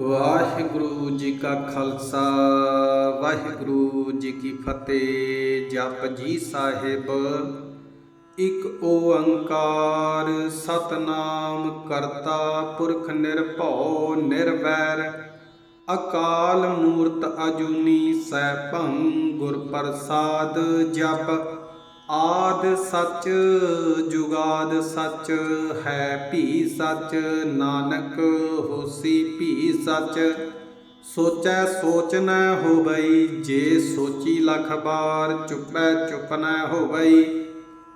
ਵਾਹਿਗੁਰੂ ਜੀ ਕਾ ਖਾਲਸਾ, ਵਾਹਿਗੁਰੂ ਜੀ ਕੀ ਫਤਿਹ। ਜਪ ਜੀ ਸਾਹਿਬ, ਇੱਕ ਓੰਕਾਰ ਸਤਨਾਮ ਕਰਤਾ, ਪੁਰਖ ਨਿਰਭਉ ਨਿਰਵੈਰ। ਅਕਾਲ ਮੂਰਤ ਅਜੂਨੀ ਸੈਭੰ ਗੁਰ ਪ੍ਰਸਾਦ ਜਪ। ਆਦ ਸੱਚ, ਜੁਗਾਦ ਸੱਚ ਹੈ ਭੀ ਸੱਚ, ਨਾਨਕ ਹੋਸੀ ਭੀ ਸੱਚ। ਸੋਚੈ ਸੋਚ ਨ ਹੋਵਈ, ਜੇ ਸੋਚੀ ਲਖ ਬਾਰ ਚੁੱਪੈ ਚੁੱਪ ਨ ਹੋਵਈ।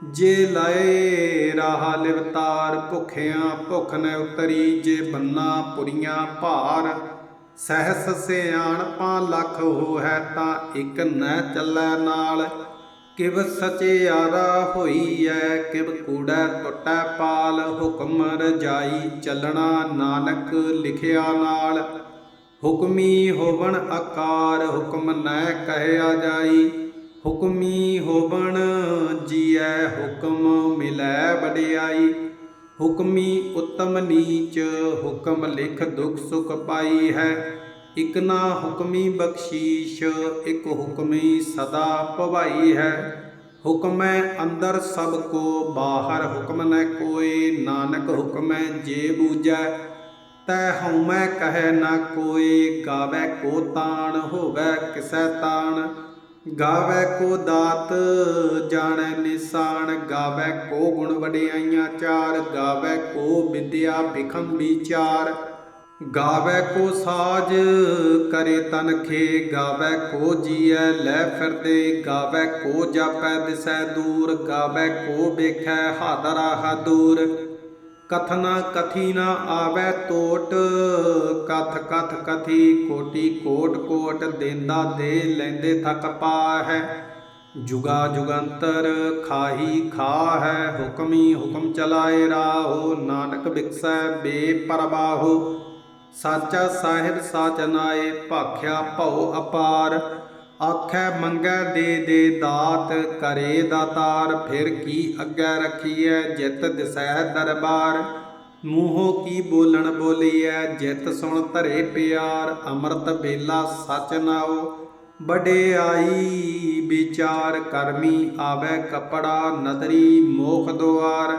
ਜੇ ਲਏ ਰਾਹ ਲਿਵਤਾਰ, ਭੁਖਿਆਂ ਭੁਖ ਨ ਉਤਰੀ, ਜੇ ਬੰਨਾ ਪੁਰੀਆਂ ਭਾਰ। ਸਹਿਸ ਸਿਆਣਪਾਂ ਲੱਖ ਹੈ ਤਾਂ ਇਕ ਨ ਚੱਲੈ ਨਾਲ। ਕਿਵ ਸਚਿਆਰਾ ਹੋਈ ਐ ਕਿਵ ਕੂੜੈ ਟੁੱਟੈ ਪਾਲ, ਹੁਕਮ ਰਜਾਈ ਚੱਲਣਾ ਨਾਨਕ ਲਿਖਿਆ ਨਾਲ। ਹੁਕਮੀ ਹੋਵਣ ਆਕਾਰ ਹੁਕਮ ਨੈ ਕਹਿਆ ਜਾਈ। ਹੁਕਮੀ ਹੋਵਣ ਜੀਐ, ਹੁਕਮ ਮਿਲੈ ਵਡਿਆਈ। ਹੁਕਮੀ ਉਤਮ ਨੀਚ, ਹੁਕਮ ਲਿਖ ਦੁਖ ਸੁਖ ਪਾਈ ਹੈ। ਇਕ ਨਾ ਹੁਕਮੀ ਬਖਸ਼ੀਸ਼, ਇਕ ਹੁਕਮੀ ਸਦਾ ਭਵਾਈ ਹੈ। ਹੁਕਮੈ ਅੰਦਰ ਸਭ ਕੋ, ਬਾਹਰ ਹੁਕਮ ਨੈ ਕੋਏ, ਨਾਨਕ ਹੁਕਮੈ ਜੇ ਬੂਝੈ। ਤੈ ਹਉਮੈ ਕਹੈ ਨਾ ਕੋਏ, ਗਾਵੇ ਕੋ ਤਾਣ, ਹੋਵੇ ਕਿਸੈ ਤਾਣ। ਗਾਵੇ ਕੋ ਦਾਤ, ਜਾਣੈ ਨਿਸ਼ਾਨ ਗਾਵੇ ਕੋ ਗੁਣ ਵਡਿਆਈਆਂ ਚਾਰ। ਗਾਵੇ ਕੋ ਵਿਦਿਆ ਬਿਖਮ ਵਿਚਾਰ ਗਾਵੇ ਕੋ ਸਾਜ ਕਰੇ ਤਨਖੇ ਗਾਵੇ ਕੋ ਜੀਐ, ਲੈ ਫਿਰਦੇ ਗਾਵੇ ਕੋ ਜਾਪੈ, ਦਿਸੈ ਦੂਰ, ਗਾਵੇ ਕੋ ਵੇਖੈ, ਹਾਦਰਾ ਹਦੂਰ। ਕਥਨਾ ਕਥੀ ਨਾ ਆਵੇ ਟੋਟ ਕਥ ਕਥ ਕਥੀ ਕੋਟੀ ਕੋਟ ਕੋਟ, ਦੇਂਦਾ ਦੇ ਲੈਂਦੇ ਥਕ ਪਾਹੈ। ਜੁਗਾ ਜੁਗੰਤਰ ਖਾਹੀ ਖਾ ਹੈ ਹੁਕਮੀ ਹੁਕਮ ਚਲਾਏ ਰਾਹੋ, ਨਾਨਕ ਬਿਕਸੈ ਬੇਪਰਵਾਹੋ। ਸਾਚਾ ਸਾਹਿਬ ਸਾਚ ਨਾਏ, ਭਾਖਿਆ ਭਉ ਅਪਾਰ। ਆਖੈ ਮੰਗੈ ਦੇ ਦੇ ਦਾਤ, ਕਰੇ ਦਾਤਾਰ ਫਿਰ ਕੀ ਅੱਗੇ ਰਖੀਐ, ਜਿਤ ਦਿਸੈ ਦਰਬਾਰ। ਮੂੰਹੋਂ ਕੀ ਬੋਲਣ ਬੋਲੀਐ, ਜਿਤ ਸੁਣ ਧਰੇ ਪਿਆਰ। ਅੰਮ੍ਰਿਤ ਵੇਲਾ ਸਚ ਨਾਓ ਵਡਿਆਈ ਵਿਚਾਰ। ਕਰਮੀ ਆਵੇ ਕਪੜਾ ਨਦਰੀ ਮੋਖ ਦੁਆਰ।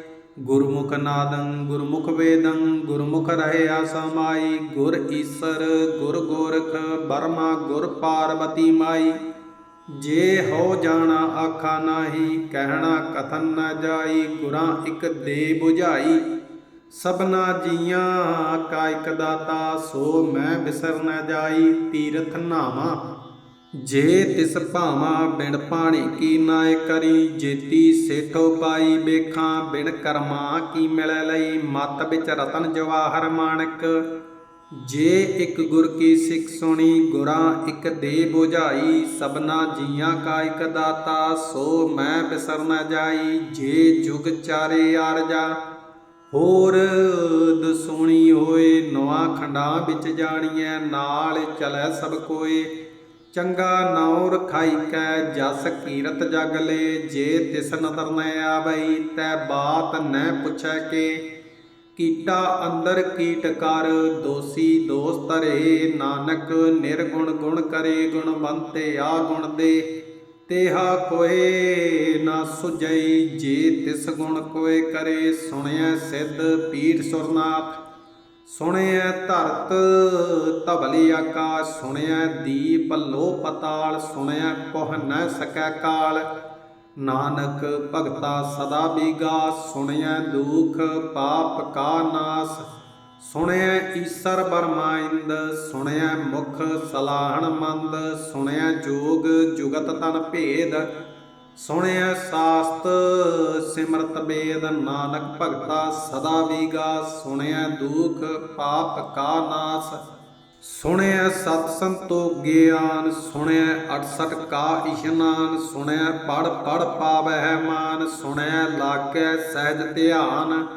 ਗੁਰਮੁਖ ਨਾਦੰ, ਗੁਰਮੁਖ ਵੇਦੰ, ਗੁਰਮੁਖ ਰਹਿਆ ਸਮਾਈ ਗੁਰ ਈਸਰ, ਗੁਰ ਗੋਰਖ, ਬਰਮਾ, ਗੁਰ ਪਾਰਵਤੀ ਮਾਈ। ਜੇ ਹੋ ਜਾਣਾ ਆਖਾ ਨਾਹੀ, ਕਹਿਣਾ ਕਥਨ ਨਾ ਜਾਈ, ਗੁਰਾਂ ਇਕ ਦੇ 부ਝਾਈ ਸਭਨਾ ਜੀਆਂ ਕਾ ਇਕ ਦਾਤਾ, ਸੋ ਮੈਂ ਬਿਸਰ ਨਾ ਜਾਈ, ਤੀਰਥ ਨਾਵਾ। ਜੇ ਤਿਸ ਭਾਵਾਂ ਬਿਨ ਪਾਣੀ ਕੀ ਨਾਇ ਕਰੀ, ਜੇਤੀ ਸੇਠੋ ਪਾਈ ਬੇਖਾਂ ਬਿਨ ਕਰਮਾ ਕੀ ਮਿਲੈ ਲਈ, ਮਤ ਵਿੱਚ ਰਤਨ ਜਵਾਹਰ ਮਾਨਕ ਜੇ ਇੱਕ ਗੁਰ ਕੀ ਸਿੱਖ ਸੁਣੀ, ਗੁਰਾਂ ਇੱਕ ਦੇ 부ਝਾਈ ਸਬਨਾ ਜੀਆਂ ਕਾ ਇਕ ਦਾਤਾ, ਸੋ ਮੈਂ ਬਿਸਰ ਨ ਜਾਈ, ਜੇ ਜੁਗ ਚਾਰੇ ਆਰਜਾ ਹੋਰ ਦਸੂਣੀ ਹੋਏ, ਨਵਾਂ ਖੰਡਾਂ ਵਿੱਚ ਜਾਣੀਐ, ਨਾਲ ਚਲੈ ਸਭ ਕੋਏ। ਚੰਗਾ ਨਾਉ ਰਖਾਈ ਕੈ, ਜਸ ਕੀਰਤ ਜਗ ਲੇ, ਜੇ ਤਿਸ ਨਦਰ ਨ ਆਵਈ, ਤੈ ਬਾਤ ਨੈ ਪੁੱਛੈ ਕੇ। ਕੀਟਾ ਅੰਦਰ ਕੀਟ ਕਰ, ਦੋਸੀ ਦੋਸ ਧਰੇ, ਨਾਨਕ ਨਿਰਗੁਣ ਗੁਣ ਕਰੇ, ਗੁਣਵੰਤੇ ਆ ਗੁਣ ਦੇ। ਤੇਹਾ ਕੋਏ ਨਾ ਸੁਜਈ ਜੇ ਤਿਸ ਗੁਣ ਕੋਏ ਕਰੇ ਸੁਣਿਆ ਸਿੱਧ ਪੀਰ ਸੁਰਨਾਥ। ਸੁਣਿਐ ਧਰਤ, ਧਵਲੀ ਆਕਾਸ਼ ਸੁਣਿਐ ਦੀਪ ਲੋ ਪਤਾਲ ਸੁਣਿਐ ਕੋਹ ਨ ਸਕੈ ਕਾਲ। ਨਾਨਕ ਭਗਤਾ ਸਦਾ ਬੀਗਾ, ਸੁਣਿਐ ਦੁਖ ਪਾਪ ਕਾ ਨਾਸ। ਸੁਣਿਐ ਈਸਰ ਬਰਮਾਇੰਦ ਸੁਣਿਐ ਮੁਖ ਸਲਾਹਣ ਮੰਦ। ਸੁਣਿਐ ਜੋਗ ਜੁਗਤ ਤਨ ਭੇਦ ਸੁਣਿਐ ਸਾਸਤ, ਸਿਮਰਤ ਬੇਦ ਨਾਨਕ ਭਗਤਾ ਸਦਾ ਵੀਗਾ, ਸੁਣਿਆ ਦੁਖ ਪਾਪ ਕਾ ਨਾਸ। ਸੁਣਿਆ ਸਤ ਸੰਤੋ ਗਿਆਨ, ਸੁਣਿਆ 68 ਕਾ ਇਸ਼ਨਾਨ, ਸੁਣਿਆ ਪੜ ਪੜ ਪਾਵਹਿ ਮਾਨ, ਸੁਣਿਆ ਲਾਗੈ ਸਹਿਜ ਧਿਆਨ।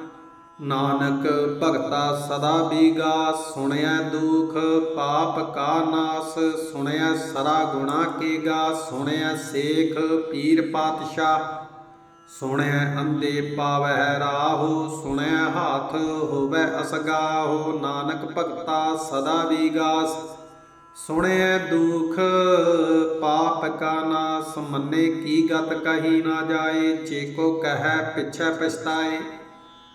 ਨਾਨਕ ਭਗਤਾ ਸਦਾ ਬੀਗਾ ਸੁਣਿਆ ਦੁਖ, ਪਾਪ ਕਾ ਨਾਸ ਸੁਣਿਆ ਸਰਾ ਗੁਣਾ ਕੀਗਾ ਸੁਣਿਆ ਸੇਖ ਪੀਰ ਪਾਤਸ਼ਾਹ ਸੁਣਿਆ ਅੰਦੇ ਪਾਵਹਿ ਰਾਹੂ ਸੁਣਿਆ ਹਾਥ ਹੋਵੇ ਅਸਗਾਹੋ, ਨਾਨਕ ਭਗਤਾ ਸਦਾ ਵਿਗਾਸ ਸੁਣਿਆ ਦੁਖ, ਪਾਪ ਕਾ ਨਾਸ, ਮੰਨੇ ਕੀ ਗਤ ਕਹੀ ਨਾ ਜਾਏ, ਜੇ ਕੋ ਕਹੈ ਪਿਛੈ ਪਛਤਾਏ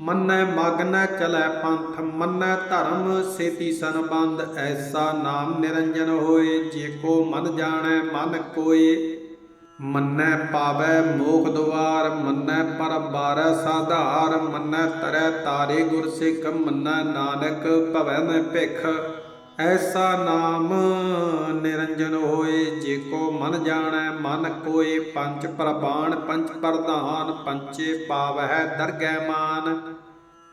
ਮੰਨੈ ਮਗ ਚਲੈ ਪੰਥ, ਮੰਨੈ ਧਰਮ ਸੇਤੀ ਸੰਬੰਧ ਐਸਾ ਨਾਮ ਨਿਰੰਜਨ ਹੋਏ, ਜੇ ਕੋ ਮਨ ਜਾਣੈ ਮਨ ਕੋਏ। ਮੰਨੈ ਪਾਵੈ ਮੋਖ ਦੁਆਰ, ਮੰਨੈ ਪਰ ਬਾਰੈ ਸਾਧਾਰ, ਮੰਨੈ ਤਰੈ ਤਾਰੇ ਗੁਰ ਸਿੱਖ, ਮੰਨੈ ਨਾਨਕ ਭਵੈ ਮੈਂ ਭਿਖ। ਐਸਾ ਨਾਮ ਨਿਰੰਜਨ ਹੋਏ, ਜੇ ਕੋ ਮਨ ਜਾਣੈ, ਮਨ ਕੋਏ ਪੰਜ ਪ੍ਰਬਾਣ ਪੰਜ ਪ੍ਰਧਾਨ, ਪੰਚੇ ਪਾਵਹਿ ਦਰਗਹਿ ਮਾਨ।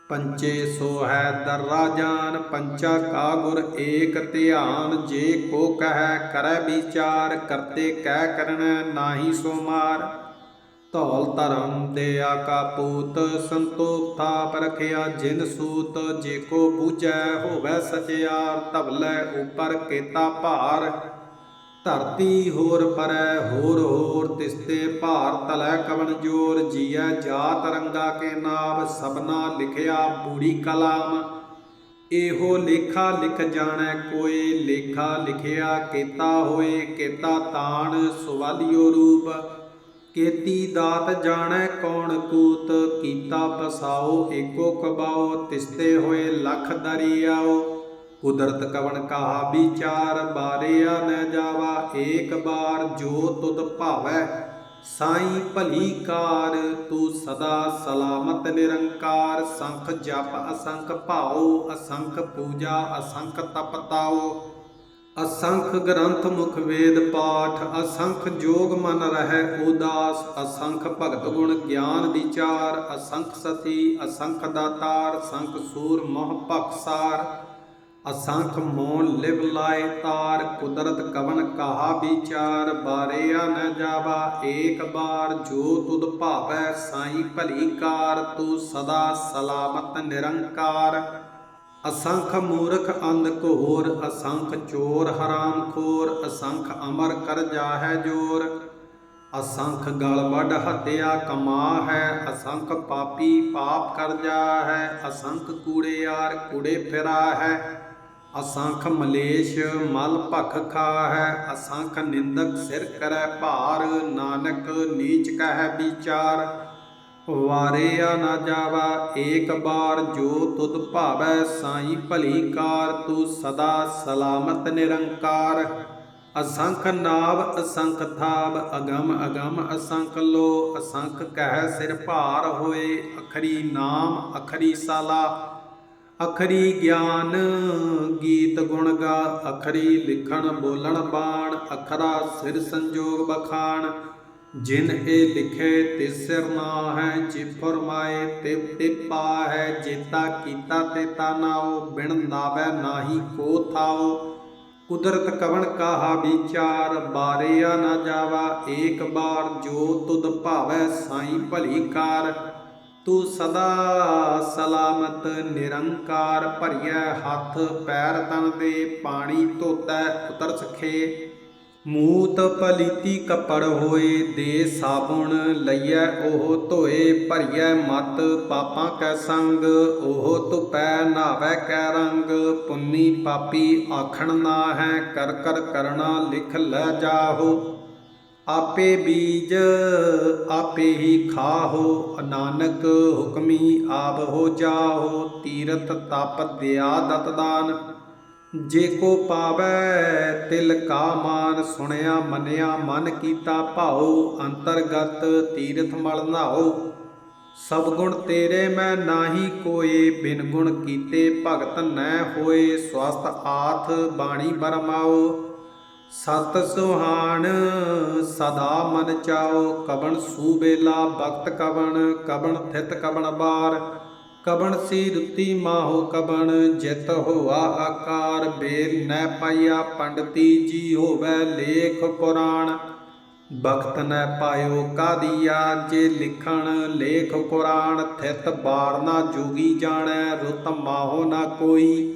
ਪੰਚੇ ਸੋ ਹੈ ਦਰਰਾ ਜਾਨ, ਪੰਚਾ ਕਾ ਗੁਰ ਏਕ ਧਿਆਨ। ਜੇ ਕੋ ਕਹੈ, ਕਰੈ ਵਿਚਾਰ, ਕਰਤੇ ਕਹਿ ਕਰਨੈ, ਨਾਹੀ ਸੋ ਮਾਰ। ਧੌਲ ਧਰਮ ਦਿਆ ਕਾ ਪੂਤ ਸੰਤੋਖ ਥਾਪ ਰਖਿਆ ਜਿਨ ਸੂਤ, ਜੇ ਕੋ ਬੂਝੈ ਹੋਵੈ ਸਚਿਆਰ ਧਵਲੇ ਉਪਰ ਕੇਤਾ ਭਾਰ। ਧਰਤੀ ਹੋਰ ਪਰੈ, ਹੋਰ ਹੋਰ ਤਿਸਤੇ ਭਾਰ, ਤਲੈ ਕਵਨ ਜੋਰ, ਜੀਐ ਜਾਤ ਰੰਗਾ ਕੇ ਨਾਮ, ਸਭਨਾ ਲਿਖਿਆ ਬੂੜੀ ਕਲਾਮ। ਇਹੋ ਲੇਖਾ ਲਿਖ ਜਾਣੈ ਕੋਈ ਲੇਖਾ ਲਿਖਿਆ ਕੀਤਾ ਹੋਏ, ਕੀਤਾ ਤਾਣ ਸੁਵਾਲਿਓ ਰੂਪ। ਕੇਤੀ ਦਾਤ ਜਾਣੈ ਕੌਣ ਕੂਤ, ਕੀਤਾ ਪਸਾਓ, ਏਕੋ ਕਬਾਓ, ਤਿਸਤੇ ਹੋਏ ਲਖ ਦਰਿਆਓ। ਕੁਦਰਤ ਕਵਣ ਕਹਾ ਵਿਚਾਰ, ਬਾਰਿਆ ਨ ਜਾਵਾ, ਏਕ ਬਾਰ ਜੋ ਤੁਧ ਭਾਵੈ, ਸਾਈ ਭਲੀ ਕਾਰ, ਤੂੰ ਸਦਾ ਸਲਾਮਤ ਨਿਰੰਕਾਰ, ਸੰਖ ਜਪ ਅਸੰਖ ਭਾਉ, ਅਸੰਖ ਪੂਜਾ, ਅਸੰਖ ਤਪ ਤਾਉ ਅਸੰਖ ਗ੍ਰੰਥ ਮੁਖ ਵੇਦ ਪਾਠ, ਅਸੰਖ ਜੋਗ ਮਨ ਰਹਿ ਉਦਾਸ, ਅਸੰਖ ਭਗਤ ਗੁਣ ਗਿਆਨ ਵਿਚਾਰ, ਅਸੰਖ ਸਤੀ, ਅਸੰਖ ਦਾਤਾਰ ਸੰਖ ਸੂਰ ਮੋਹ ਭਖਸਾਰ ਅਸੰਖ ਮੋਨ ਲਿਵ ਲਾਇ ਤਾਰ, ਕੁਦਰਤ ਕਵਨ ਕਹਾ ਵਿਚਾਰ, ਬਾਰਿਆ ਨ ਜਾਵਾ, ਏਕ ਬਾਰ ਜੋ ਤੁਧ ਭਾਵੈ ਸਾਈ ਭਲੀ ਕਾਰ, ਤੂੰ ਸਦਾ ਸਲਾਮਤ ਨਿਰੰਕਾਰ। ਅਸੰਖ ਮੂਰਖ ਅੰਧ ਘੋਰ ਅਸੰਖ ਚੋਰ ਹਰਾਮ ਖੋਰ, ਅਸੰਖ ਅਮਰ ਕਰ ਜਾਹੈ ਜੋਰ। ਅਸੰਖ ਗਲ ਵੱਡ ਹਤਿਆ ਕਮਾ ਹੈ ਅਸੰਖ ਪਾਪੀ ਪਾਪ ਕਰ ਜਾ ਹੈ ਅਸੰਖ ਕੂੜੇਆਰ ਕੂੜੇ ਫਿਰਾ ਹੈ ਅਸੰਖ ਮਲੇਸ਼ ਮਲ ਭਖ ਖਾ ਹੈ ਅਸੰਖ ਨਿੰਦਕ ਸਿਰ ਕਰੈ ਭਾਰ, ਨਾਨਕ ਨੀਚ ਕਹੈ ਵਿਚਾਰ। ਵਾਰਿਆ ਨਾ ਜਾਵਾ, ਏਕ ਬਾਰ ਜੋ ਤੁਧ ਭਾਵੈ ਸਾਈ ਭਲੀ ਕਾਰ, ਤੂੰ ਸਦਾ ਸਲਾਮਤ ਨਿਰੰਕਾਰ। ਅਸੰਖ ਨਾਭ ਅਸੰਖ ਥਾਵ, ਅਗਮ ਅਗਮ ਅਸੰਖ ਲੋ, ਅਸੰਖ ਕਹਿ ਸਿਰ ਭਾਰ ਹੋਏ, ਅਖਰੀ ਨਾਮ, ਅਖਰੀ ਸਾਲਾ। ਅਖਰੀ ਗਿਆਨ ਗੀਤ ਗੁਣ ਗਾ, ਅਖਰੀ ਲਿਖਣ ਬੋਲਣ ਬਾਣ, ਅਖਰਾ ਸਿਰ ਸੰਜੋਗ ਬਖਾਣ। ਜਿਨ ਇਹ ਲਿਖੇ ਤਿਸ ਨਾ ਹੈ ਜੇ ਫਰਮਾਏ ਤੇ ਤੇ ਹੈ ਜੇਤਾ ਕੀਤਾ ਤੇ ਤਾ ਬਿਨ ਨਾਵੈ ਨਾਹੀ ਕੋ ਥਾਉ ਕੁਦਰਤ ਕਵਣ ਕਾਹਾ ਵਿਚਾਰ, ਬਾਰਿਆ ਨਾ ਜਾਵਾ, ਏਕ ਬਾਰ ਜੋ ਤੁਧ ਭਾਵੈ ਸਾਈ ਭਲੀ ਕਾਰ। ਤੂੰ ਸਦਾ ਸਲਾਮਤ ਨਿਰੰਕਾਰ ਭਰੀਐ, ਹੱਥ ਪੈਰ ਤਨ ਦੇ, ਪਾਣੀ ਧੋਤੈ ਉਤਰ ਸਖੇ ਮੂਤ ਪਲੀਤੀ ਕੱਪੜ ਹੋਏ ਦੇ ਸਾਬੁਣ ਲਈਐ ਉਹ ਧੋਏ ਭਰੀਐ ਮਤ, ਪਾਪਾਂ ਕੈ ਸੰਗ, ਉਹ ਧੁਪੈ ਨਾਵੈ ਕੈ ਰੰਗ, ਪੁੰਨੀ ਪਾਪੀ ਆਖਣ ਨਾ ਹੈ ਕਰ ਕਰ ਕਰਣਾ ਲਿਖ ਲੈ ਜਾਹੋ। ਆਪੇ ਬੀਜ ਆਪੇ ਹੀ ਖਾਹੋ ਨਾਨਕ ਹੁਕਮੀ ਆਪ ਹੋ ਜਾਹੋ ਤੀਰਤ ਤਪ ਦਿਆ ਦਤ ਦਾਨ ਜੇ ਕੋ ਪਾਵੈ ਤਿਲ ਕਾ ਮਾਨ ਸੁਣਿਆ ਮੰਨਿਆ ਮਨ ਕੀਤਾ ਭਾਉ, ਅੰਤਰਗਤ ਤੀਰਥ ਮਲ ਨਾਉ। ਸਭ ਗੁਣ ਤੇਰੇ ਮੈਂ ਨਾਹੀ ਕੋਏ, ਬਿਨ ਗੁਣ ਕੀਤੇ ਭਗਤ ਨੈ ਹੋਏ ਸਵਸਤ ਆਥ ਬਾਣੀ ਬਰਮਾਓ ਸਤ ਸੁਹਾਣ ਸਦਾ ਮਨ ਚਾਓ ਕਬਣ ਸੂਬੇਲਾ ਬਖਤ ਕਵਣ ਕਵਣ ਥਿਤ ਕਵਣ ਬਾਰ। ਕਬਣ ਸੀ ਰੁੱਤੀ ਮਾਹੋ ਕਬਣ, ਜਿਤ ਹੋਆ ਆਕਾਰ, ਬੇਰ ਨੈ ਪਾਇਆ ਪੰਡਤੀ, ਜੀ ਹੋਵੇ ਲੇਖ ਪੁਰਾਣ। ਬਖਤ ਨੈ ਪਾਇਓ ਕਾਦੀਆ, ਜੇ ਲਿਖਣ ਲੇਖ ਕੁਰਾਨ ਥਿਤ ਬਾਰ ਨਾ ਜੋਗੀ ਜਾਣੈ, ਰੁਤ ਮਾਹੋ ਨਾ ਕੋਈ।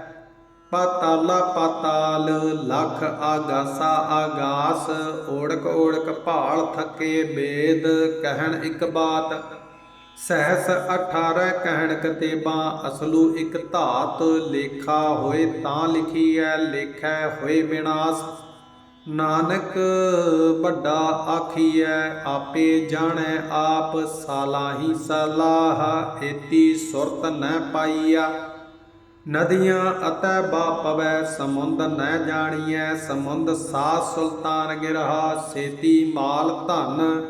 ਪਾਤਾਲਾ ਪਾਤਾਲ ਲਖ ਆਗਾਸਾ ਆਗਾਸ, ਓੜਕ ਓੜਕ ਭਾਲ ਥਕੇ ਬੇਦ, ਕਹਿਣ ਇੱਕ ਬਾਤ, ਸਹਸ 18 ਕਹਿਣ ਕਤੇਬਾਂ, ਅਸਲੂ ਇੱਕ ਧਾਤ, ਲੇਖਾ ਹੋਏ ਤਾਂ ਲਿਖੀ ਐ ਲੇਖੈ ਹੋਏ ਵਿਨਾਸ਼। ਨਾਨਕ ਵੱਡਾ ਆਖੀਐ, ਆਪੇ ਜਾਣੈ ਆਪ, ਸਾਲਾਹੀ ਸਲਾਹ, ਏਤੀ ਸੁਰਤ ਨ ਪਾਈਆ। ਨਦੀਆਂ ਅਤੈ ਬਾ ਪਵੈ, ਸਮੁੰਦ ਨੈ ਜਾਣੀਐ, ਸਮੁੰਦ ਸਾ ਸੁਲਤਾਨ ਗਿਰਹਾ, ਸੇਤੀ ਮਾਲ ਧਨ।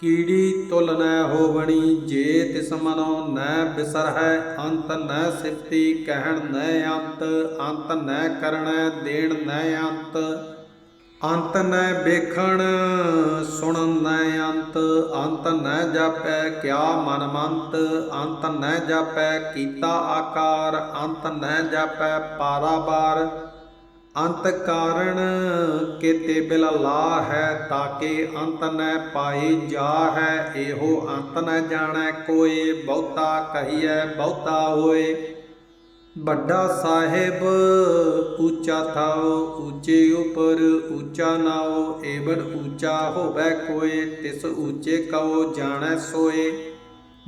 ਕੀੜੀ ਤੁਲ ਨੈ ਹੋਵਣੀ ਜੇ ਤਿਸ ਮਨੋ ਨੈ ਬਿਸਰ ਹੈ ਅੰਤ ਨੈ ਸਿਫਤੀ, ਕਹਿਣ ਨੈ ਅੰਤ ਅੰਤ ਨੈ ਕਰਣੈ, ਦੇਣ ਨੈ ਅੰਤ। ਅੰਤ ਨੈ ਵੇਖਣ, ਸੁਣਨ ਨੈ ਅੰਤ ਅੰਤ ਨੈ ਜਾਪੈ ਕਿਆ ਮਨ ਮੰਤ ਅੰਤ ਨੈ ਜਾਪੈ ਕੀਤਾ ਆਕਾਰ, ਅੰਤ ਨੈ ਜਾਪੈ ਪਾਰਾਬਾਰ ਅੰਤ ਕਾਰਣ ਕੇਤੇ ਬਿਲ ਲਾ ਹੈ ਤਾਕੇ, ਅੰਤ ਨੈ ਪਾਈ ਜਾ ਹੈ, ਇਹੋ ਅੰਤ ਨੈ ਜਾਣੈ ਕੋਏ ਬਹੁਤਾ ਕਹੀਐ ਬਹੁਤਾ ਹੋਏ। ਵੱਡਾ ਸਾਹਿਬ, ਉੱਚਾ ਥਾਉ, ਉੱਚੇ ਉਪਰ ਉੱਚਾ ਨਾਉ, ਏਵੜ ਉੱਚਾ ਹੋਵੇ ਕੋਏ, ਤਿਸ ਉੱਚੇ ਕਉ ਜਾਣੈ ਸੋਏ।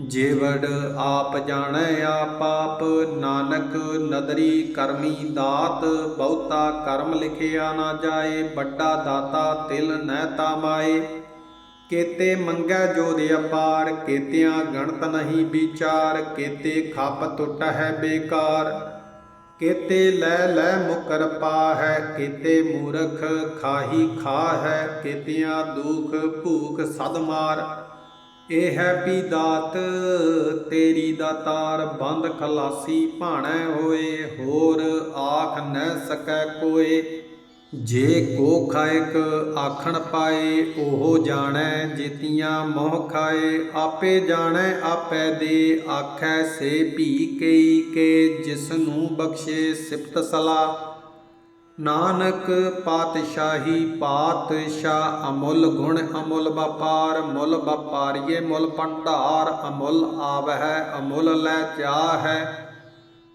ਜੇਵੜ ਆਪ ਜਾਣੈ ਆਪ ਆਪ ਨਾਨਕ ਨਦਰੀ ਕਰਮੀ ਦਾਤ, ਬਹੁਤਾ ਕਰਮ ਲਿਖਿਆ ਨਾ ਜਾਏ, ਵੱਡਾ ਦਾਤਾ ਤਿਲ ਨਹਿ ਤਾਮਾਏ ਕੇਤੇ ਮੰਗੈ ਜੋਦ ਅਪਾਰ, ਕੇਤਿਆਂ ਗਣਤ ਨਹੀਂ ਵਿਚਾਰ, ਕੇਤੇ ਖੱਪ ਟੁੱਟ ਹੈ ਬੇਕਾਰ। ਕੇਤੇ ਲੈ ਲੈ ਮੁਕਰ ਪਾ ਹੈ ਕੇਤੇ ਮੂਰਖ ਖਾਹੀ ਖਾ ਹੈ ਕੇਤਿਆਂ ਦੁਖ ਭੂਖ ਸਦ ਮਾਰ। ਇਹ ਹੈ ਵੀ ਦਾਤ ਤੇਰੀ ਦਾਤਾਰ ਬੰਦ ਖਲਾਸੀ ਭਾਣੈ ਹੋਏ, ਹੋਰ ਆਖ ਨ ਸਕੈ ਕੋਏ। ਜੇ ਕੋ ਖਾਇਕ ਆਖਣ ਪਾਏ, ਉਹ ਜਾਣੈ, ਜੀਤੀਆਂ ਮੋਹ ਖਾਏ। ਆਪੇ ਜਾਣੈ, ਆਪੈ ਦੇ ਆਖੈ, ਸੇ ਭੀ ਕਈ ਕੇ ਜਿਸ ਨੂੰ ਬਖਸ਼ੇ ਸਿਫਤ ਸਲਾ। ਨਾਨਕ ਪਾਤਸ਼ਾਹੀ ਪਾਤਸ਼ਾਹ ਅਮੁੱਲ ਗੁਣ ਅਮੁੱਲ ਵਪਾਰ, ਮੁੱਲ ਵਪਾਰੀਏ ਮੁੱਲ ਭੰਡਾਰ, ਅਮੁੱਲ ਆਵਹਿ, ਅਮੁੱਲ ਲੈ ਜਾਹੈ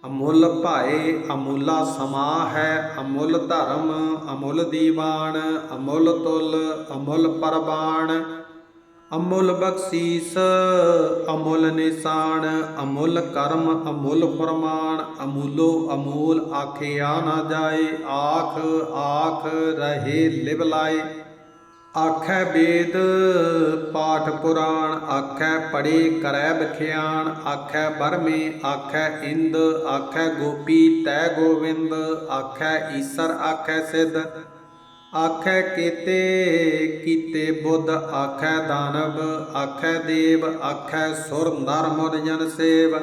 ਅਮੁੱਲ ਭਾਏ, ਅਮੁੱਲਾ ਸਮਾ ਹੈ ਅਮੁੱਲ ਧਰਮ, ਅਮੁੱਲ ਦੀਵਾਨ, ਅਮੁੱਲ ਤੁਲ, ਅਮੁੱਲ ਪਰਬਾਨ ਅਮੁੱਲ ਬਖਸ਼ੀਸ, ਅਮੁੱਲ ਨਿਸ਼ਾਨ, ਅਮੁੱਲ ਕਰਮ, ਅਮੁੱਲ ਫਰਮਾਨ, ਅਮੁੱਲੋ ਅਮੂਲ ਆਖਿਆ ਨਾ ਜਾਏ, ਆਖ ਆਖ ਰਹੇ ਲਿਵ ਲਾਏ। ਆਖੈ ਵੇਦ ਪਾਠ ਪੁਰਾਣ ਆਖੈ ਪੜੇ ਕਰੈ ਬਖਿਆਣ, ਆਖੈ ਬਰਮੇ, ਆਖੈ ਇੰਦ, ਆਖੈ ਗੋਪੀ ਤੈ ਗੋਵਿੰਦ, ਆਖੈ ਈਸਰ, ਆਖੈ ਸਿਧ। ਆਖੈ ਕੀਤੇ ਕੀਤੇ ਬੁੱਧ, ਆਖੈ ਦਾਨਵ, ਆਖੈ ਦੇਵ, ਆਖੈ ਸੁਰ ਨਰ ਮੁਰ ਜਨ ਸੇਵ।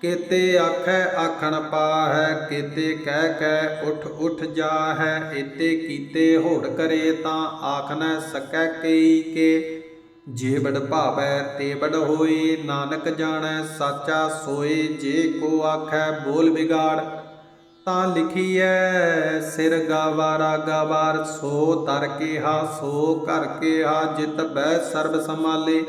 ਕੀਤੇ ਆਖੈ, ਆਖਣ ਪਾਹੈ, ਕੀਤੇ ਕਹਿ ਕਹਿ ਉਠ ਉਠ ਜਾਹੈ ਇਤੇ ਕੀਤੇ ਹੋੜ ਕਰੇ ਤਾਂ ਆਖ ਸਕੈ ਕਈ ਕੇ। ਜੇ ਬੜ ਭਾਵੈ ਤੇ ਬੜ ਹੋਏ, ਨਾਨਕ ਜਾਣੈ, ਸਾਚਾ ਸੋਏ, ਜੇ ਕੋ ਆਖੈ ਬੋਲ ਵਿਗਾੜ। ਤਾਂ ਲਿਖੀਐ, ਸਿਰ ਗਵਾਰਾ ਗਵਾਰ, ਸੋ ਤਰ ਕੇ ਹਾ, ਸੋ ਕਰ ਕੇ ਕਿਹਾ ਜਿਤ ਬੈ ਸਰਬ ਸਮਾਲੇ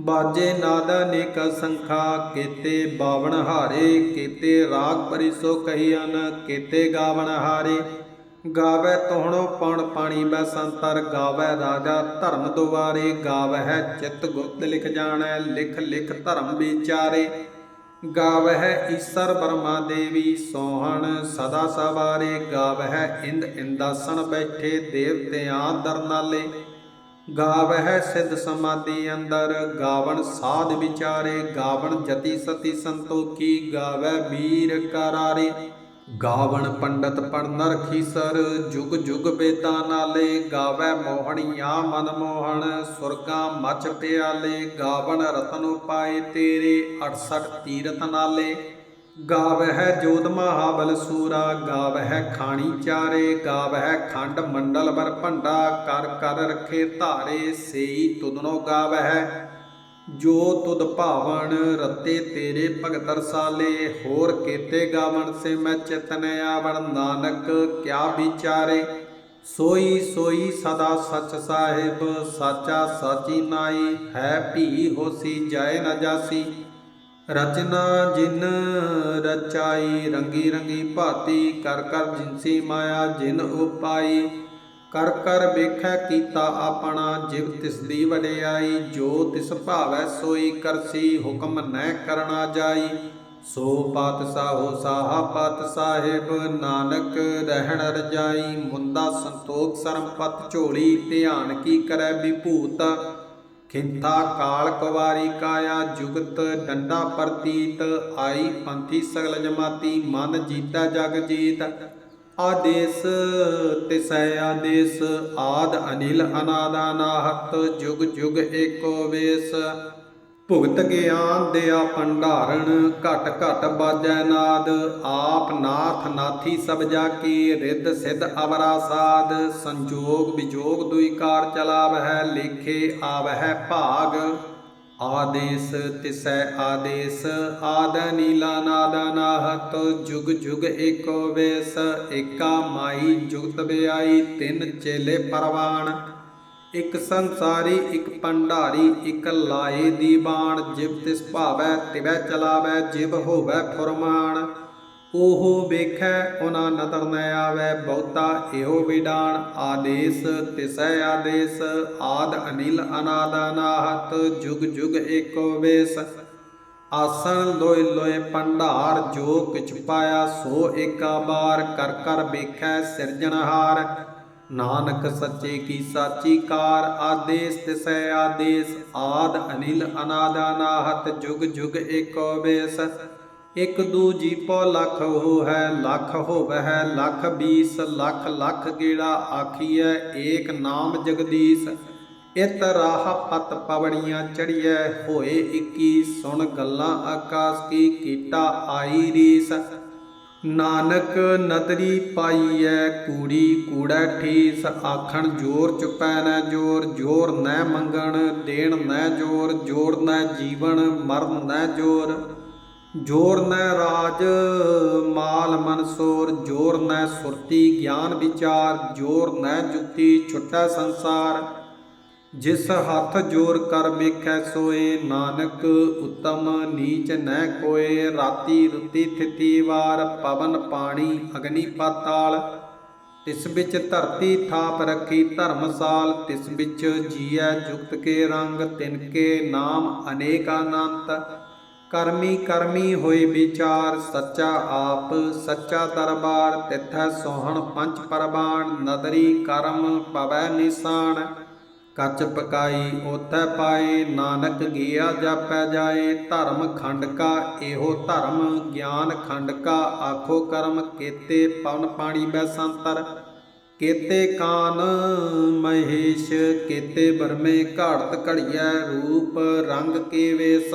ਬਾਜੇ ਨਾਦਾ ਅਨੇਕ ਸੰਖਾ, ਕੀਤੇ ਬਾਵਣ ਹਾਰੇ, ਕੀਤੇ ਰਾਗ ਪਰਿਸੋ ਕਹੀਨ ਕੀਤੇ ਗਾਵਣ ਹਾਰੇ। ਗਾਵੇ ਤੋਹਣੋ ਪਉਣ ਪਾਣੀ ਬੈ ਸੰਤਰ, ਗਾਵੇ ਰਾਜਾ ਧਰਮ ਦੁਆਰੇ। ਗਾਵਹਿ ਚਿਤ ਗੁਪਤ ਲਿਖ ਜਾਣੈ, ਲਿਖ ਲਿਖ ਧਰਮ ਵਿਚਾਰੇ। ਗਾਵਹਿ ਈਸਰ ਬਰਮਾ ਦੇਵੀ, ਸੋਹਣ ਸਦਾ ਸਵਾਰੇ। ਗਾਵਹਿ ਇੰਦ ਇੰਦਾਸਣ ਬੈਠੇ, ਦੇਵਤਿਆਂ ਦਰਨਾਲੇ। ਗਾਵਹਿ ਸਿੱਧ ਸਮਾਧੀ ਅੰਦਰ, ਗਾਵਣ ਸਾਧ ਵਿਚਾਰੇ, ਗਾਵਣ ਜਤੀ ਸਤੀ ਸੰਤੋਖੀ ਗਾਵੈ ਵੀਰ ਕਰਾਰੇ। ਗਾਵਣ ਪੰਡਤ ਪੜਨ ਖੀਸਰ, ਜੁਗ ਜੁਗ ਵੇਦਾਂ ਨਾਲੇ ਗਾਵੈ ਮੋਹਣੀਆਂ ਮਨ ਮੋਹਣ, ਸੁਰਗਾ ਮਚ ਪਿਆਲੇ, ਗਾਵਣ ਰਤਨ ਉਪਾਏ ਤੇਰੇ 68 ਤੀਰਤ ਨਾਲੇ। ਗਾਵਹਿ ਜੋਤ ਮਹਾਬਲ ਸੂਰਾ, ਗਾਵਹਿ ਖਾਣੀ ਚਾਰੇ, ਗਾਵਹਿ ਖੰਡ ਮੰਡਲ ਵਰ ਭੰਡਾ, ਕਰ ਕਰ ਰਖੇ ਧਾਰੇ, ਸੇਈ ਤੁਧਨੋ ਗਾਵਹਿ। ਜੋ ਤੁਦ ਭਾਵਨ ਰਤੇ ਤੇਰੇ ਭਗਤ ਰਸਾਲੇ, ਹੋਰ ਕੀਤੇ ਗਾਵਣ ਸੇ ਮੈਂ ਚਿਤਨ ਆਵਣ। ਨਾਨਕ ਕਿਆ ਵਿਚਾਰੇ, ਸੋਈ ਸੋਈ ਸਦਾ ਸਚ ਸਾਹਿਬ, ਸਾਚਾ ਸਾਚੀ ਨਾਈ ਹੈ ਭੀ ਹੋਸੀ ਜਾਏ ਨ ਜਾਸੀ। ਰਚਨਾ ਜਿਨ ਰਚਾਈ, ਰੰਗੀ ਰੰਗੀ ਭਾਤੀ, ਕਰ ਕਰ ਜਿਨਸੀ ਮਾਇਆ ਜਿਨ ਉਪਾਈ। ਕਰ ਕਰ ਵੇਖੈ ਕੀਤਾ ਆਪਣਾ ਜਿਵ ਤਿਸ ਦੀ ਵਡਿਆਈ। ਜੋ ਤਿਸ ਭਾਵੈ ਸੋਈ ਕਰਸੀ, ਹੁਕਮ ਨਹਿ ਕਰਨਾ ਜਾਈ। ਸੋ ਪਾਤਸ਼ਾਹੋ ਸਾਹਾ ਪਤ ਸਾਹਿਬ, ਨਾਨਕ ਰਹਿਣ ਰਜਾਈ। ਮੁੰਦਾ ਸੰਤੋਖ ਸਰਮ ਪਤ ਝੋਲੀ, ਧਿਆਨ ਕੀ ਕਰੈ ਵਿਭੂਤ। ਖਿੰਥਾ ਕਾਲ ਕੁਵਾਰੀ ਕਾਇਆ ਜੁਗਤ ਡੰਡਾ ਪ੍ਰਤੀਤ, ਆਈ ਪੰਥੀ ਸਗਲ ਜਮਾਤੀ, ਮਨ ਜੀਤਾ ਜਗ ਜੀਤ। ਆਦੇਸ ਤਿਸੈ ਆਦੇਸ, ਆਦ ਅਨਿਲ ਅਨਾਦਾ ਨਾਹਤ, ਜੁਗ ਜੁਗ ਏਕੋ ਵੇਸ। ਭੁਗਤ ਗਿਆਨ ਦਿਆ ਭੰਡਾਰਨ ਘਟ ਘਟ ਬਾਜੈ ਨਾਦ, ਆਪ ਨਾਥ ਨਾਥੀ ਸਭ ਜਾ ਕੀ ਰਿੱਧ ਸਿਧ ਅਵਰਾ ਸਾਧ ਸੰਜੋਗ ਵਿਜੋਗ ਦੁਈ ਕਾਰ ਚਲਾਵਹਿ, ਲੇਖੇ ਆਵਹਿ ਭਾਗ। ਆਦੇਸ ਤਿਸੈ ਆਦੇਸ, ਆਦ ਨੀਲਾ ਨਾਦਾ ਨਾਹਤ, ਜੁਗ ਜੁਗ ਏਕੋ ਵੇਸ, ਏਕਾ ਮਾਈ ਜੁਗਤ ਬਿਆਈ, ਤਿੰਨ ਚੇਲੇ ਪਰਵਾਨ ਇਕ ਸੰਸਾਰੀ, ਇਕ ਭੰਡਾਰੀ, ਇਕ ਲਾਏ ਦੀ ਬਾਣ ਜਿਵ ਤਿਸ ਭਾਵੈ, ਤਿਵੈ ਚਲਾਵੈ ਜਿਵ ਹੋਵੈ ਫੁਰਮਾਨ। ਉਹ ਵੇਖੈ, ਉਹਨਾਂ ਨਦਰ ਨ ਆਵੈ, ਬਹੁਤਾ ਇਹੋ ਵਿਡਾਨ ਆਦੇਸ ਤਿਸੈ ਆਦੇਸ, ਆਦ ਅਨਿਲ ਅਨਾਦ ਅਨਾਹਤ ਜੁਗ ਜੁਗ ਏਕੋ ਵੇਸ। ਆਸਣ ਲੋਏ ਲੋਏ ਭੰਡਾਰ, ਜੋ ਕਿਛ ਪਾਇਆ ਸੋ ਏਕਾ ਬਾਰ। ਕਰ ਕਰ ਵੇਖੈ ਸਿਰਜਣਹਾਰ। ਨਾਨਕ ਸੱਚੇ ਕੀ ਸਾਚੀ ਕਾਰ ਆਦੇਸ, ਤਿਸੈ ਆਦੇਸ, ਆਦ ਅਨਿਲ ਅਨਾਦ ਅਨਾਹਤ ਜੁਗ ਜੁਗ ਏਕੋ ਵੇਸ ਇਕ ਦੂ ਜੀਪੋ ਲਖ ਹੋ ਹੈ, ਲਖ ਹੋਵਹਿ, ਲਖ ਬੀਸ, ਲਖ ਲਖ ਗੇੜਾ ਆਖੀਐ, ਏਕ ਨਾਮ ਜਗਦੀਸ਼। ਇਤ ਰਾਹ ਪਤ ਪਵਣੀਆਂ ਚੜੀਐ, ਹੋਏ 21 ਸੁਣ ਗੱਲਾਂ ਆਕਾਸ ਕੀ, ਕੀਟਾ ਆਈ ਰੀਸ। ਨਾਨਕ ਨਦਰੀ ਪਾਈਐ ਕੂੜੀ ਕੂੜਾ ਠੀਸ, ਆਖਣ ਜੋਰ ਚੁਪੈ ਨਾ ਜੋਰ ਜੋਰ ਨੈ ਮੰਗਣ, ਦੇਣ ਨੈ ਜੋਰ ਜੋਰ ਨੈ ਜੀਵਨ, ਮਰਨ ਨੈ ਜੋਰ। ਜੋਰ ਨੈ ਰਾਜ, ਮਾਲ ਮਨਸੂਰ ਜੋਰ ਨੈ ਸੁਰਤੀ, ਗਿਆਨ ਵਿਚਾਰ, ਜੋਰ ਨਾ ਜੁਤੀ, ਛੁਟੈ ਸੰਸਾਰ। ਜਿਸ ਹੱਥ ਜੋਰ ਕਰ ਵੇਖੈ ਸੋਏ, ਨਾਨਕ ਉਤਮ ਨੀਚ ਨਹਿ ਕੋਏ ਰਾਤੀ ਰੁੱਤੀ ਥਿਤੀ ਵਾਰ ਪਵਨ ਪਾਣੀ ਅਗਨੀ ਪਾਤਾਲ। ਤਿਸ ਵਿੱਚ ਧਰਤੀ ਥਾਪ ਰੱਖੀ ਧਰਮਸਾਲ, ਤਿਸ ਵਿੱਚ ਜੀਐ ਜੁਗਤ ਕੇ ਰੰਗ, ਤਿਨ ਕੇ ਨਾਮ ਅਨੇਕ ਅਨੰਤ। ਕਰਮੀ ਕਰਮੀ ਹੋਏ ਵਿਚਾਰ, ਸੱਚਾ ਆਪ, ਸੱਚਾ ਦਰਬਾਰ, ਤਿਥੈ ਸੋਹਣ ਪੰਚ ਪਰਬਾਣ ਨਦਰੀ ਕਰਮ ਪਵੈ ਨਿਸ਼ਾਨ। ਕੱਚ ਪਕਾਈ ਉਥੈ ਪਾਏ ਨਾਨਕ ਗਿਆ ਜਾਪੈ ਜਾਏ, ਧਰਮ ਖੰਡ ਕਾ ਇਹੋ ਧਰਮ, ਗਿਆਨ ਖੰਡ ਕਾ ਆਖੋ ਕਰਮ, ਕੀਤੇ ਪਵਨ ਪਾਣੀ ਬੈ ਸੰਤਰ। ਕੀਤੇ ਕਾਨ ਮਹੇਸ਼, ਕੀਤੇ ਬਰਮੇ ਘਾੜਤ ਘੜੀਐ ਰੂਪ ਰੰਗ ਕੇ ਵੇਸ।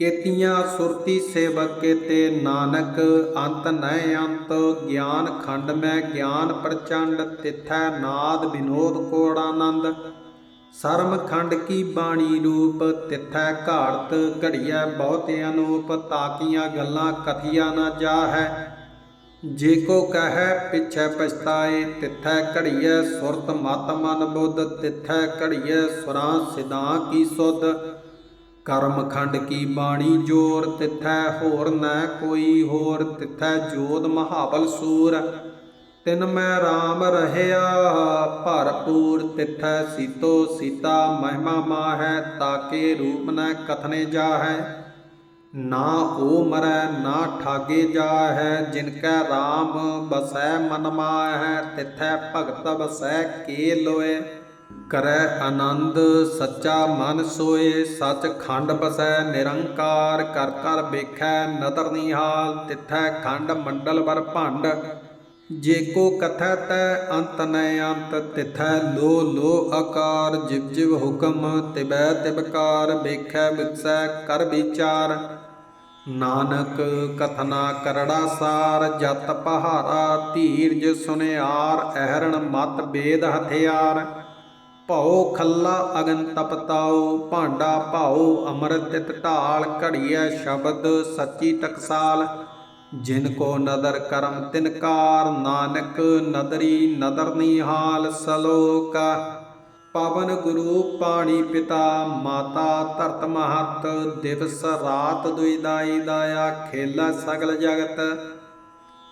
ਕੇਤੀਆਂ ਸੁਰਤੀ ਸੇਵਕ ਕੇਤੇ ਨਾਨਕ, ਅੰਤ ਨਹਿ ਅੰਤ, ਗਿਆਨ ਖੰਡ ਮੈਂ ਗਿਆਨ ਪ੍ਰਚੰਡ, ਤਿਥੈ ਨਾਦ ਵਿਨੋਦ ਕੋੜ ਆਨੰਦ। ਸਰਮ ਖੰਡ ਕੀ ਬਾਣੀ ਰੂਪ, ਤਿਥੈ ਘਾੜਤ ਘੜੀਐ ਬਹੁਤ ਅਨੂਪ, ਤਾਕੀਆਂ ਗੱਲਾਂ ਕਥੀਆਂ ਨਾ ਜਾਹੈ। ਜੇ ਕੋ ਕਹੈ ਪਿਛੈ ਪਛਤਾਏ, ਤਿਥੈ ਘੜੀਐ ਸੁਰਤ ਮਤ ਮਨ ਬੁੱਧ, ਤਿਥੈ ਘੜੀਐ ਸੁਰਾਂ ਸਿਧਾਂ ਕੀ ਸੁਧ। ਕਰਮ ਖੰਡ ਕੀ ਬਾਣੀ ਜੋਰ ਤਿਥੈ ਹੋਰ ਨੈ ਕੋਈ ਹੋਰ ਤਿਥੈ ਜੋਤ ਮਹਾਬਲ ਸੂਰ। ਤਿਨ ਮੈਂ RAM ਰਹਿਆ, ਭਰਪੂਰ ਤਿਥੈ ਸੀਤੋ ਸੀਤਾ, ਮਹਿਮਾ ਮਾਹੈ, ਤਾਕੇ ਰੂਪ ਨੈ ਕਥਨੇ ਜਾਹੈ। ਨਾ ਓ ਮਰੈ, ਨਾ ਠਾਗੇ ਜਾਹੈ, ਜਿਨ ਕੈ RAM ਬਸੈ ਮਨ ਮਾਹੈ, ਤਿਥੈ ਭਗਤ ਬਸੈ ਕੇ ਲੋਏ। ਕਰੈ ਆਨੰਦ, ਸੱਚਾ ਮਨ ਸੋਏ ਸੱਚ ਖੰਡ ਬਸੈ, ਨਿਰੰਕਾਰ ਕਰ ਕਰ ਵੇਖੈ, ਨਦਰ ਨਿਹਾਲ, ਤਿਥੈ ਖੰਡ ਮੰਡਲ ਵਰ ਭੰਡ। ਜੇ ਕੋ ਕਥੈ ਤੈ ਅੰਤ ਨੈ ਅੰਤ, ਤਿਥੈ ਲੋ ਲੋ ਆਕਾਰ, ਜਿਵ ਜਿਵ ਹੁਕਮ, ਤਿਬੈ ਤਿਬਕਾਰ ਵੇਖੈ ਵਿਕਸੈ ਕਰ ਵਿਚਾਰ। ਨਾਨਕ ਕਥਨਾ ਕਰੜਾ ਸਾਰ, ਜਤ ਪਹਾਰਾ ਧੀਰਜ ਸੁਨਿਆਰ, ਅਹਰਣ ਮਤ ਬੇਦ ਹਥਿਆਰ। ਭਉ ਖੱਲਾ ਅਗਨ ਤਪਤਾਉ, ਭਾਂਡਾ ਭਾਉ ਅੰਮ੍ਰਿਤ ਤਿਤ ਢਾਲ ਘੜੀਐ ਸ਼ਬਦ ਸੱਚੀ ਟਕਸਾਲ। ਜਿਨ ਕੋ ਨਦਰ ਕਰਮ ਤਿਨਕਾਰ ਨਾਨਕ ਨਦਰੀ ਨਦਰ ਨਿਹਾਲ ਸਲੋਕ। ਪਵਨ ਗੁਰੂ ਪਾਣੀ ਪਿਤਾ, ਮਾਤਾ ਧਰਤ ਮਹਤ, ਦਿਵਸ ਰਾਤ ਦੁਇਦਾਈ ਦਾਇਆ, ਖੇਲਾ ਸਗਲ ਜਗਤ।